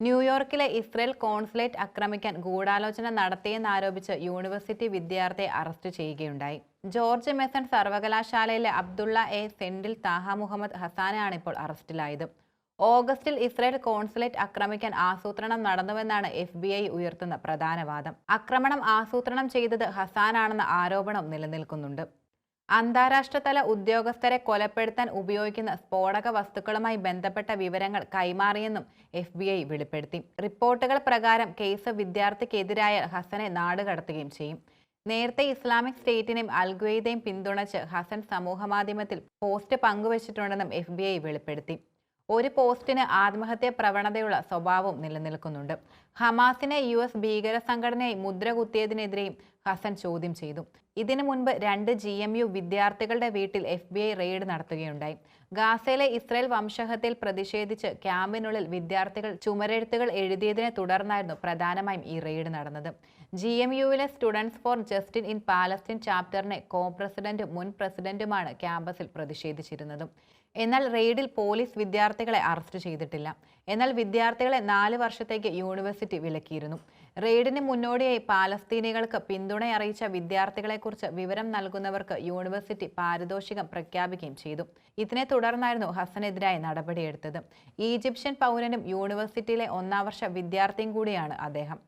ന്യൂയോർക്കിലെ Israel consulate ആക്രമിക്കാൻ ഗൂഢാലോചന നടത്തിയെന്നാരോപിച്ച് യൂണിവേഴ്സിറ്റി വിദ്യാർത്ഥിയെ അറസ്റ്റ് ചെയ്യുകയുണ്ടായി. ജോർജ് മെസൺ സർവകലാശാലയിലെ അബ്ദുള്ള എ. സെൻഡിൽ താഹ മുഹമ്മദ് ഹസാനാണ് ഇപ്പോൾ അറസ്റ്റിലായത്. ഓഗസ്റ്റിൽ ഇസ്രയേൽ കോൺസുലേറ്റ് ആക്രമിക്കാൻ ആസൂത്രണം നടന്നുവെന്നാണ് എഫ് ബി ഐ ഉയർത്തുന്ന പ്രധാന വാദം. ആക്രമണം ആസൂത്രണം ചെയ്തത് ഹസാനാണെന്ന ആരോപണം നിലനിൽക്കുന്നുണ്ട്. അന്താരാഷ്ട്രതല ഉദ്യോഗസ്ഥരെ കൊലപ്പെടുത്താൻ ഉപയോഗിക്കുന്ന സ്ഫോടക വസ്തുക്കളുമായി ബന്ധപ്പെട്ട വിവരങ്ങൾ കൈമാറിയെന്നും എഫ് ബി ഐ വെളിപ്പെടുത്തി. റിപ്പോർട്ടുകൾ പ്രകാരം കേസ് വിദ്യാർത്ഥിക്കെതിരായ ഹസനെ നാടുകടത്തുകയും ചെയ്യും. നേരത്തെ ഇസ്ലാമിക് സ്റ്റേറ്റിനെയും അൽഗ്വയ്ദയും പിന്തുണച്ച് ഹസൻ സമൂഹമാധ്യമത്തിൽ പോസ്റ്റ് പങ്കുവച്ചിട്ടുണ്ടെന്നും എഫ് ബി ഐ വെളിപ്പെടുത്തി. ഒരു പോസ്റ്റിന് ആത്മഹത്യ പ്രവണതയുള്ള സ്വഭാവവും നിലനിൽക്കുന്നുണ്ട്. ഹമാസിനെ യു എസ് ഭീകര സംഘടനയായി മുദ്ര കുത്തിയതിനെതിരെയും ഹസൻ ചോദ്യം ചെയ്തു. ഇതിനു മുൻപ് രണ്ട് ജി എം യു വിദ്യാർത്ഥികളുടെ വീട്ടിൽ എഫ് ബി ഐ റെയ്ഡ് നടത്തുകയുണ്ടായി. ഗാസയിലെ ഇസ്രയേൽ വംശഹത്തിൽ പ്രതിഷേധിച്ച് ക്യാമ്പിനുള്ളിൽ വിദ്യാർത്ഥികൾ ചുമരെഴുത്തുകൾ എഴുതിയതിനെ തുടർന്നായിരുന്നു പ്രധാനമായും ഈ റെയ്ഡ് നടന്നത്. G M യുവിലെ students for justice in Palestine ചാപ്റ്ററിനെ കോ പ്രസിഡന്റും മുൻ പ്രസിഡന്റുമാണ് ക്യാമ്പസിൽ പ്രതിഷേധിച്ചിരുന്നത്. എന്നാൽ റെയ്ഡിൽ പോലീസ് വിദ്യാർത്ഥികളെ അറസ്റ്റ് ചെയ്തിട്ടില്ല. എന്നാൽ വിദ്യാർത്ഥികളെ നാല് വർഷത്തേക്ക് യൂണിവേഴ്സിറ്റി വിലക്കിയിരുന്നു. റെയ്ഡിന് മുന്നോടിയായി പാലസ്തീനികൾക്ക് പിന്തുണ അറിയിച്ച വിദ്യാർത്ഥികളെക്കുറിച്ച് വിവരം നൽകുന്നവർക്ക് യൂണിവേഴ്സിറ്റി പാരിതോഷികം പ്രഖ്യാപിക്കുകയും ചെയ്തു. ഇതിനെ തുടർന്നായിരുന്നു ഹസനെതിരായ നടപടിയെടുത്തത്. ഈജിപ്ഷ്യൻ പൗരനും യൂണിവേഴ്സിറ്റിയിലെ ഒന്നാം വർഷ വിദ്യാർത്ഥിയും കൂടിയാണ് അദ്ദേഹം.